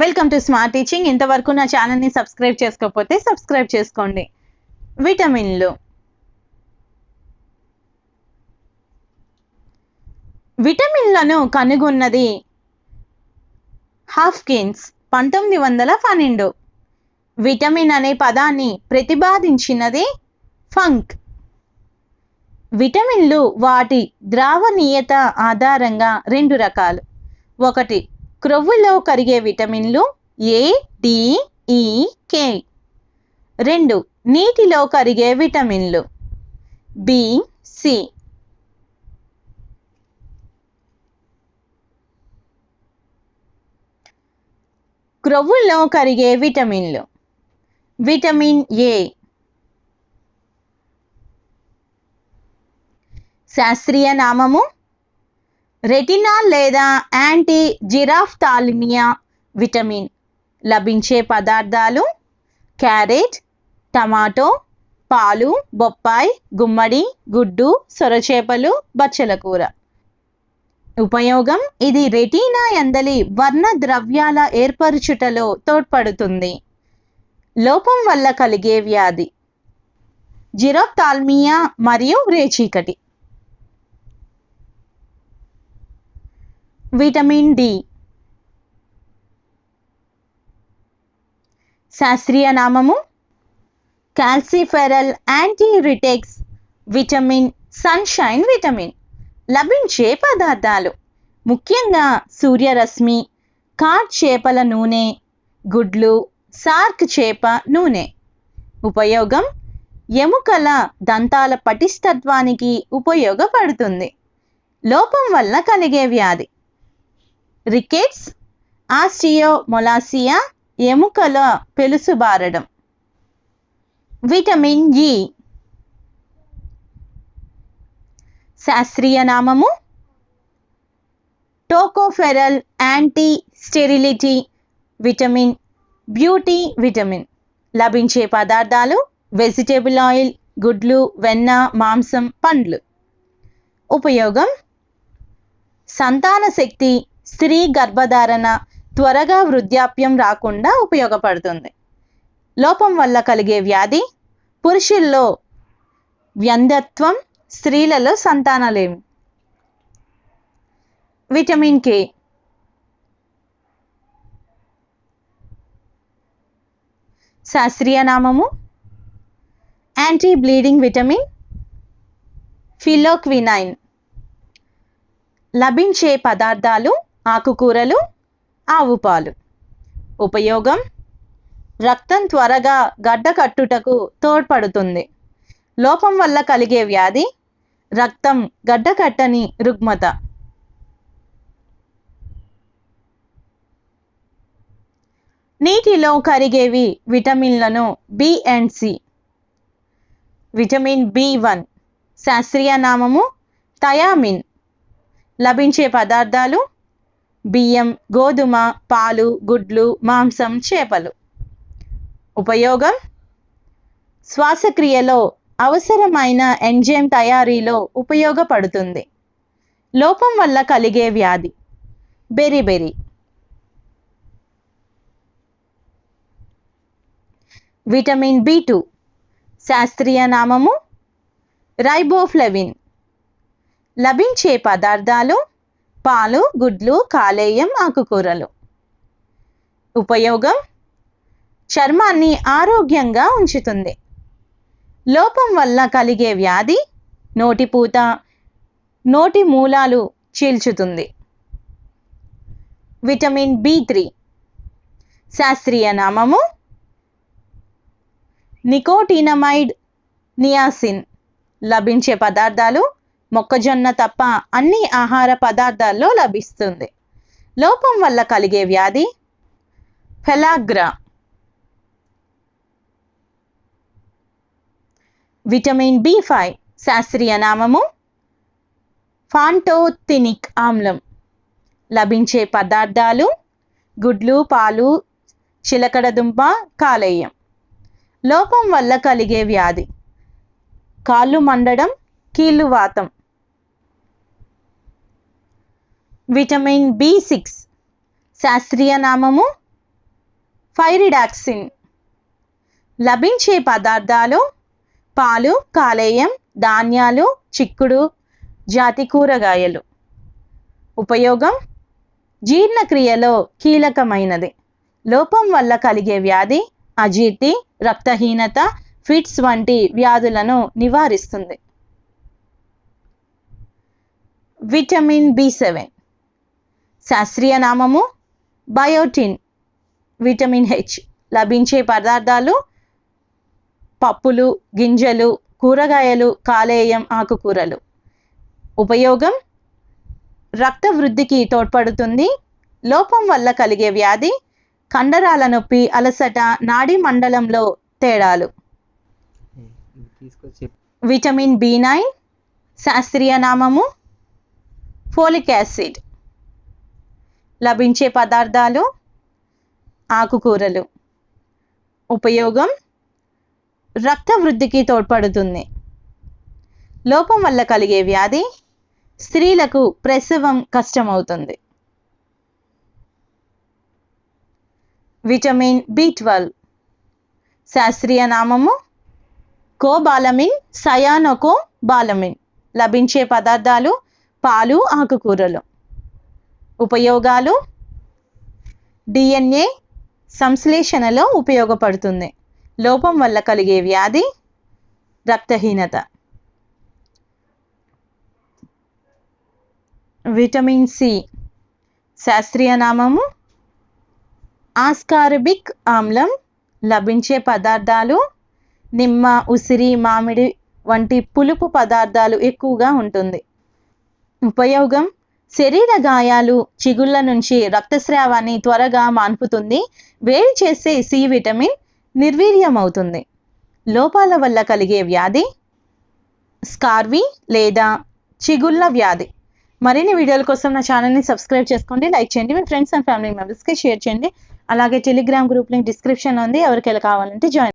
Welcome to smart teaching ఇంతవరకు నా ఛానల్ని సబ్స్క్రైబ్ చేసుకోకపోతే సబ్స్క్రైబ్ చేసుకోండి. విటమిన్లు విటమిన్లను కనుగొన్నది హాఫ్కిన్స్ పంతొమ్మిది వందల పన్నెండు. విటమిన్ అనే పదాన్ని ప్రతిపాదించినది ఫంక్ విటమిన్లు వాటి ద్రావణీయత ఆధారంగా రెండు రకాలు. ఒకటి క్రొవ్వులో కరిగే విటమిన్లు ఏ డి ఈ కే. రెండు నీటిలో కరిగే విటమిన్లు బి సి. క్రొవ్వుల్లో కరిగే విటమిన్లు విటమిన్ ఏ. శాస్త్రీయ నామము రెటినా లేదా యాంటీ జిరాఫ్థాల్మియా విటమిన్ లభించే పదార్థాలు క్యారెట్ టమాటో పాలు బొప్పాయి గుమ్మడి గుడ్డు సొరచేపలు బచ్చల కూర. ఉపయోగం ఇది రెటీనా ఎందలి వర్ణ ద్రవ్యాల ఏర్పరుచుటలో తోడ్పడుతుంది. లోపం వల్ల కలిగే వ్యాధి. జిరోప్తాల్మియా మరియు రేచీకటి. Vitamin D. శాస్త్రీయ నామము calciferol antirachitic vitamin sunshine vitamin. లభించే పదార్థాలు. ముఖ్యంగా సూర్యరశ్మి కాట్ చేపల నూనె గుడ్లు సార్క్ చేప నూనె. ఉపయోగం ఎముకల దంతాల పటిష్టత్వానికి ఉపయోగపడుతుంది. లోపం వల్ల కలిగే వ్యాధి. రికెట్స్ ఆస్టియోమొలాసియా ఎముకల పెలుసుబారడం విటమిన్ ఇ శాస్త్రీయ నామము tocopherol anti sterility vitamin beauty vitamin. లభించే పదార్థాలు వెజిటేబుల్ ఆయిల్ గుడ్లు వెన్న మాంసం పండ్లు. ఉపయోగం సంతాన శక్తి స్త్రీ గర్భధారణ త్వరగా వృద్ధాప్యం రాకుండా ఉపయోగపడుతుంది. లోపం వల్ల కలిగే వ్యాధి పురుషుల్లో వ్యంధత్వం స్త్రీలలో సంతానలేమి. Vitamin K. శాస్త్రీయ నామము. Anti bleeding vitamin. ఫిలోక్వినైన్. లభించే పదార్థాలు ఆకుకూరలు ఆవు పాలు. ఉపయోగం? రక్తం త్వరగా గడ్డ కట్టుటకు తోడ్పడుతుంది. లోపం వల్ల కలిగే వ్యాధి? రక్తం గడ్డకట్టని రుగ్మత. నీటిలో కరిగేవి విటమిన్లను B and C. Vitamin B one శాస్త్రీయ నామము థయామిన్. లభించే పదార్థాలు బియ్యం గోధుమ పాలు గుడ్లు మాంసం చేపలు. ఉపయోగం? శ్వాసక్రియలో అవసరమైన ఎంజైమ్ తయారీలో ఉపయోగపడుతుంది. లోపం వల్ల కలిగే వ్యాధి? Beriberi vitamin B two. శాస్త్రీయ నామము రైబోఫ్లెవిన్. లభించే పదార్థాలు పాలు గుడ్లు కాలేయం ఆకుకూరలు. ఉపయోగం? చర్మాన్ని ఆరోగ్యంగా ఉంచుతుంది. లోపం వల్ల కలిగే వ్యాధి? నోటిపూత నోటి మూలాలు చీల్చుతుంది. Vitamin B three. శాస్త్రీయ నామము? Nicotinamide niacin. లభించే పదార్థాలు? మొక్కజొన్న తప్ప అన్ని ఆహార పదార్థాల్లో లభిస్తుంది. లోపం వల్ల కలిగే వ్యాధి? ఫెలాగ్రా. విటమిన్ బి ఫైవ్ శాస్త్రీయ నామము. ఫాంటోథినిక్ ఆమ్లం. లభించే పదార్థాలు గుడ్లు పాలు చిలకడదుంప కాలేయం. లోపం వల్ల కలిగే వ్యాధి? కాళ్ళు మండడం కీళ్ళు వాతం. Vitamin B six. శాస్త్రీయ నామము ఫైరిడాక్సిన్. లభించే పదార్థాలు పాలు కాలేయం ధాన్యాలు చిక్కుడు జాతి కూరగాయలు. ఉపయోగం? జీర్ణక్రియలో కీలకమైనది. లోపం వల్ల కలిగే వ్యాధి అజీర్తి రక్తహీనత ఫిట్స్ వంటి వ్యాధులను నివారిస్తుంది. Vitamin B seven. శాస్త్రీయ నామము బయోటిన్ విటమిన్ హెచ్. లభించే పదార్థాలు పప్పులు గింజలు కూరగాయలు కాలేయం ఆకుకూరలు. ఉపయోగం? రక్త వృద్ధికి తోడ్పడుతుంది. లోపం వల్ల కలిగే వ్యాధి? కండరాల నొప్పి అలసట నాడీ మండలంలో తేడాలు. విటమిన్ బి నైన్ శాస్త్రీయ నామము ఫోలిక్ యాసిడ్. లభించే పదార్థాలు ఆకుకూరలు. ఉపయోగం రక్త వృద్ధికి తోడ్పడుతుంది. లోపం వల్ల కలిగే వ్యాధి స్త్రీలకు ప్రసవం కష్టమవుతుంది. Vitamin B twelve. శాస్త్రీయ నామము కోబాలమిన్ సయానోకో బాలమిన్ లభించే పదార్థాలు పాలు ఆకుకూరలు. ఉపయోగాలు డిఎన్ఏ సంశ్లేషణలో ఉపయోగపడుతుంది. లోపం వల్ల కలిగే వ్యాధి రక్తహీనత. విటమిన్ సి శాస్త్రీయ నామము. ఆస్కార్బిక్ ఆమ్లం లభించే పదార్థాలు. నిమ్మ ఉసిరి మామిడి వంటి పులుపు పదార్థాలు ఎక్కువగా ఉంటుంది. ఉపయోగం శరీర గాయాలు చిగుళ్ళ నుంచి రక్తస్రావాన్ని త్వరగా మాన్పుతుంది. వేడి చేసే సి విటమిన్ నిర్వీర్యం అవుతుంది లోపాల వల్ల కలిగే వ్యాధి? స్కార్వి లేదా చిగుళ్ళ వ్యాధి? మరిన్ని వీడియోల కోసం నా ఛానల్ని సబ్స్క్రైబ్ చేసుకోండి. లైక్ చేయండి. మీ ఫ్రెండ్స్ అండ్ ఫ్యామిలీ మెంబర్స్కి షేర్ చేయండి. అలాగే టెలిగ్రామ్ గ్రూప్ లింక్ డిస్క్రిప్షన్ ఉంది. ఎవరికైనా కావాలంటే జాయిన్